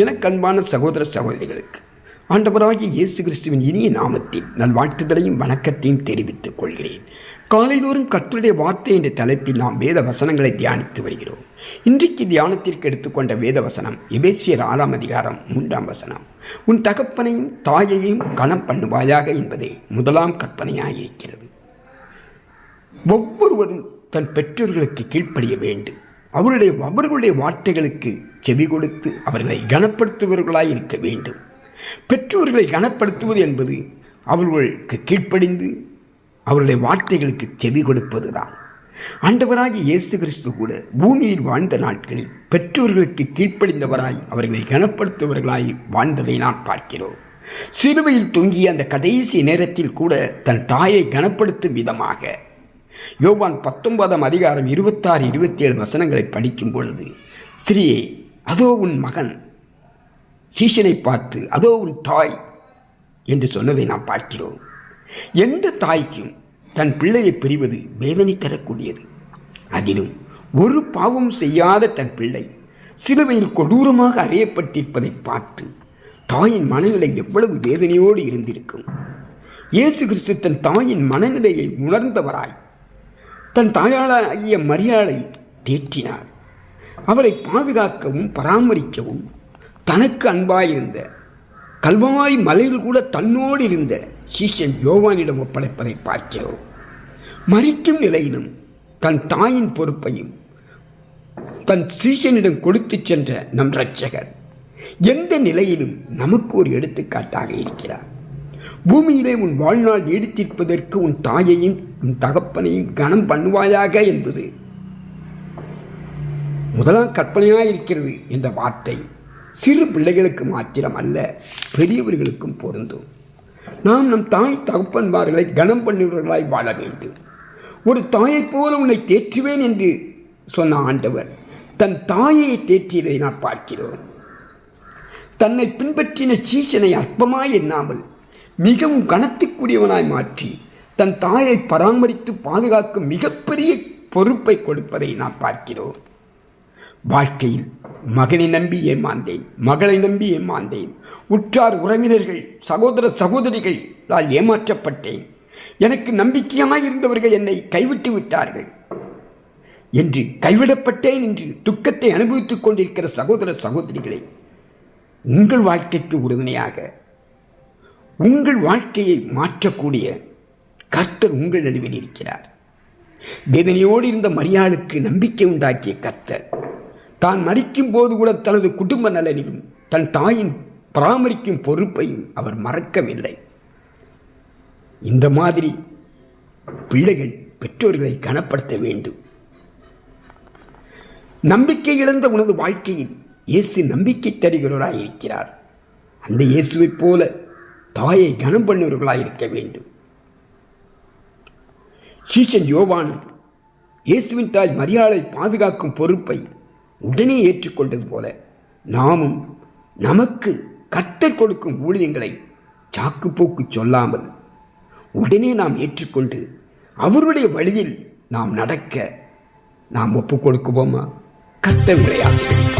எனக்கு அன்பான சகோதர சகோதரிகளுக்கு ஆண்டவராகிய இயேசு கிறிஸ்துவின் இனிய நாமத்தில் நல்வாழ்த்துதலையும் வணக்கத்தையும் தெரிவித்துக் கொள்கிறேன். காலைதோறும் கர்த்தருடைய வார்த்தை என்ற தலைப்பில் நாம் வேத வசனங்களை தியானித்து வருகிறோம். இன்றைக்கு தியானத்திற்கு எடுத்துக்கொண்ட வேத வசனம் எபேசியர் ஆறாம் அதிகாரம் மூன்றாம் வசனம். உன் தகப்பனையும் தாயையும் கணம் பண்ணுவாயாக என்பதே முதலாம் கற்பனையாக இருக்கிறது ஒவ்வொருவரும் தன் பெற்றோர்களுக்கு கீழ்ப்படிய வேண்டும். அவருடைய அவர்களுடைய வார்த்தைகளுக்கு செவி கொடுத்து அவர்களை கனப்படுத்துபவர்களாய் இருக்க வேண்டும். பெற்றோர்களை கனப்படுத்துவது என்பது அவர்களுக்கு கீழ்ப்படிந்து அவருடைய வார்த்தைகளுக்கு செவி கொடுப்பதுதான். ஆண்டவராகி இயேசு கிறிஸ்து கூட பூமியில் வாழ்ந்த நாட்களில் பெற்றோர்களுக்கு கீழ்ப்படிந்தவராய் அவர்களை கனப்படுத்துபவர்களாய் வாழ்ந்ததை நான் பார்க்கிறோம். சிலுவையில் தொங்கிய அந்த கடைசி நேரத்தில் கூட தன் தாயை கனப்படுத்தும் விதமாக யோவான் பத்தொன்பதாம் அதிகாரம் இருபத்தாறு இருபத்தி ஏழு வசனங்களை படிக்கும் பொழுது ஸ்ரீயே அதோ உன் மகன் சீசனை பார்த்து அதோ உன் தாய் என்று சொன்னதை நாம் பார்க்கிறோம். எந்த தாய்க்கும் தன் பிள்ளையை பிரிவது வேதனை தரக்கூடியது. அதிலும் ஒரு பாவம் செய்யாத தன் பிள்ளை சிலுவையில் கொடூரமாக அறியப்பட்டிருப்பதை பார்த்து தாயின் மனநிலை எவ்வளவு வேதனையோடு இருந்திருக்கும். இயேசு கிறிஸ்து தன் தாயின் மனநிலையை உணர்ந்தவராய் தன் தாயாளாகிய மரியாதை தேற்றினார் அவரை பாதுகாக்கவும் பராமரிக்கவும் தனக்கு அன்பாயிருந்த கல்வாரி மலையில் கூட தன்னோடு இருந்த சீஷன் யோவானிடம் ஒப்படைப்பதை பார்க்கிறோம். மறிக்கும் நிலையிலும் தன் தாயின் பொறுப்பையும் தன் சீஷனிடம் கொடுத்துச் சென்ற நம் ரட்சகர் எந்த நிலையிலும் நமக்கு ஒரு எடுத்துக்காட்டாக இருக்கிறார். பூமியிலே உன் வாழ்நாள் நீடித்திருப்பதற்கு உன் தாயையும் உன் தகப்பனையும் கனம் பண்ணுவாயாக என்பது. முதலாம் கற்பனையாக இருக்கிறது என்ற வார்த்தை சிறு பிள்ளைகளுக்கு மாத்திரம் அல்ல பெரியவர்களுக்கும் பொருந்தும். நாம் நம் தாய் தகப்பன்மார்களை கனம் பண்ணுவர்களாய் வாழ வேண்டும். ஒரு தாயைப் போல உன்னை தேற்றுவேன் என்று சொன்ன ஆண்டவர் தன் தாயை தேற்றியதை நான் பார்க்கிறோம். தன்னை பின்பற்றின சீசனை அற்பமாய் எண்ணாமல் மிகவும் கனத்துக்குரியவனாய் மாற்றி தன் தாயை பராமரித்து பாதுகாக்கும் மிகப்பெரிய பொறுப்பை கொடுப்பதை நாம் பார்க்கிறோம். வாழ்க்கையில் மகனை நம்பி ஏமாந்தேன் மகளை நம்பி ஏமாந்தேன். உற்றார் உறவினர்கள் சகோதர சகோதரிகளால் ஏமாற்றப்பட்டேன். எனக்கு நம்பிக்கையாக இருந்தவர்கள் என்னை கைவிட்டு விட்டார்கள். என்று கைவிடப்பட்டேன் என்று துக்கத்தை அனுபவித்துக் கொண்டிருக்கிற சகோதர சகோதரிகளை உங்கள் வாழ்க்கைக்கு உறுதுணையாக உங்கள் வாழ்க்கையை மாற்றக்கூடிய கர்த்தர் உங்கள் நடுவில் இருக்கிறார். வேதனையோடு இருந்த மரியாளுக்கு நம்பிக்கை உண்டாக்கிய கர்த்தர் தான் மறிக்கும் போது கூட தனது குடும்ப நலனிலும் தன் தாயின் பராமரிக்கும் பொறுப்பையும் அவர் மறக்கவில்லை. இந்த மாதிரி பிள்ளைகள் பெற்றோர்களை கனப்படுத்த வேண்டும். நம்பிக்கை இழந்த உனது வாழ்க்கையில் இயேசு நம்பிக்கை தருகிறவராக இருக்கிறார். அந்த இயேசுவைப் போல தாயை கனம் பண்ணுவர்களாக இருக்க வேண்டும். சீஷன் யோவானும் இயேசுவின் தாய் மரியாதை பாதுகாக்கும் பொறுப்பை உடனே ஏற்றுக்கொண்டது போல நாமும் நமக்கு கத்தர் கொடுக்கும் ஊழியங்களை சாக்குப்போக்கு சொல்லாமல் உடனே நாம் ஏற்றுக்கொண்டு அவருடைய வழியில் நாம் நடக்க நாம் ஒப்புக் கொடுக்குவோமா கட்ட விளையாட்டு